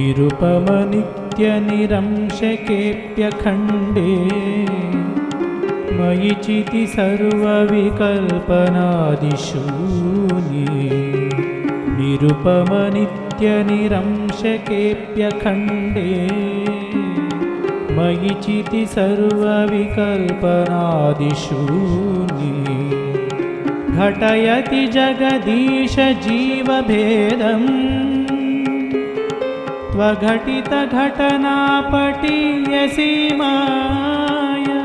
निरुपमनित्यनिरंशकेऽप्यखण्डे मयि चिति सर्वविकल्पनादिशून्ये निरुपमनित्यनिरंशकेऽप्यखण्डे मयि चिति सर्वविकल्पनादिशून्ये घटयति जगदीशजीवभेदम् त्वघटितघटनापटीयसी माया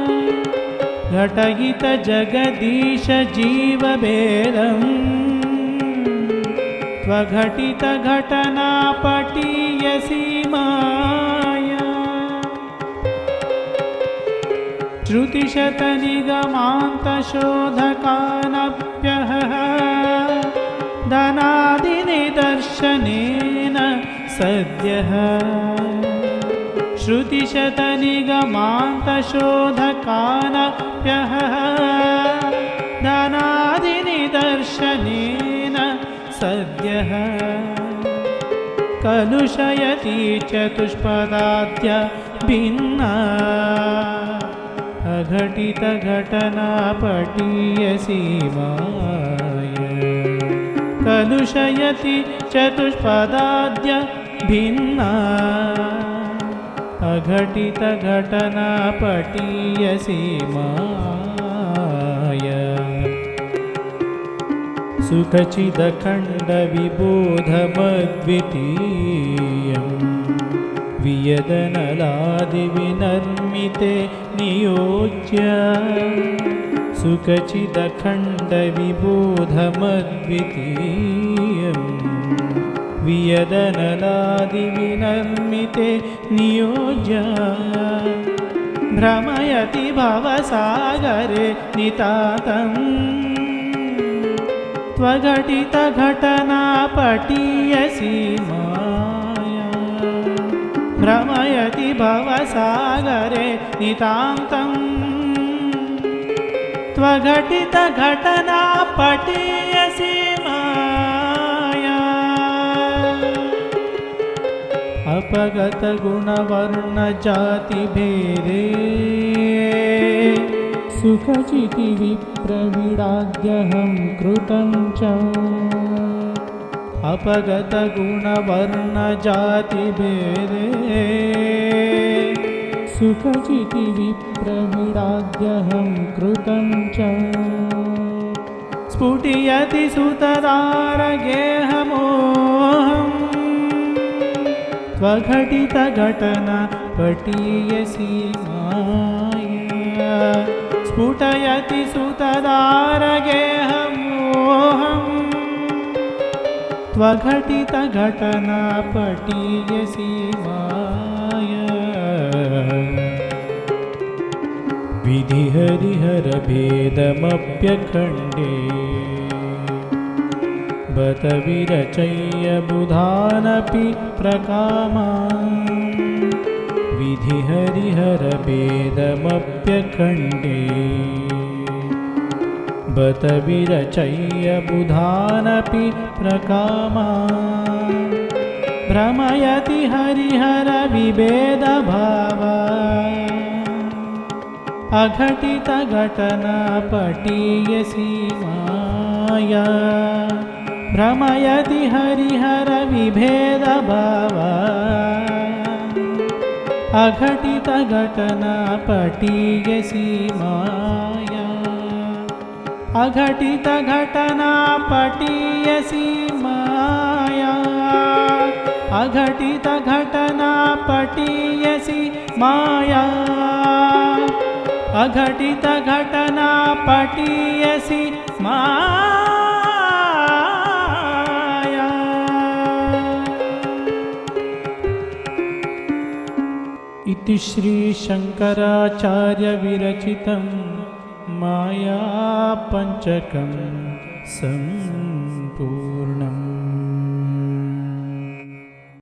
घटयितजगदीशजीवभेदम् त्वघटितघटनापटीयसी माया श्रुतिशतनिगमान्तशोधकानप्यः धनादिनिदर्शनेन सद्यः। श्रुतिशतनिगमान्तशोधकानप्यः। धनादिनिदर्शनेन सद्यः। कलुषयति चतुष्पदाद्य भिन्ना। अघटितघटना पटीयसी माय कलुषयति चतुष्पदाद्य भिन्ना अघटितघटना पटीयसी माय सुखचिदखण्डविबोधमद्वितीयम् वियदनलादिविनर्मिते नियोज्य। सुखचिदखण्डविबोधमद्वितीयम् वियदनलादिविनर्मिते नियोज्य भ्रमयति भवसागरे नितातम् त्वघटितघटना पटीयसी माया। भ्रमयति भवसागरे नितान्तम् त्वघटितघटना अपगतगुणवर्णजातिभेदे सुखचिति विप्रविडाद्यहं कृतं च। अपगतगुणवर्णजातिभेदे। सुखचिति विप्रविडाद्यहं कृतं च। स्फुटयति सुतदारगेहमोहम् त्वघटितघटना पटीयसी माया। स्फुटयति सुतदारगेहमोहम् त्वघटितघटना पटीयसी माया। विधिहरिहरभेदमप्यखण्डे। बत विरचय्य बुधानपि प्रकामा विधिहरिहरभेदमप्यखण्डे। बत विरचय्य बुधानपि प्रकामा भ्रमयति हरिहरविभेदभावा अघटितघटना पटीयसी माया भ्रमयति हरिहरविभेदभावा। अघटितघटना पटीयसी माया। अघटितघटना पटीयसी माया। अघटितघटना पटीयसी माया अघटितघटना पटीयसी माया इति श्रीशङ्कराचार्यविरचितं मायापञ्चकं सम्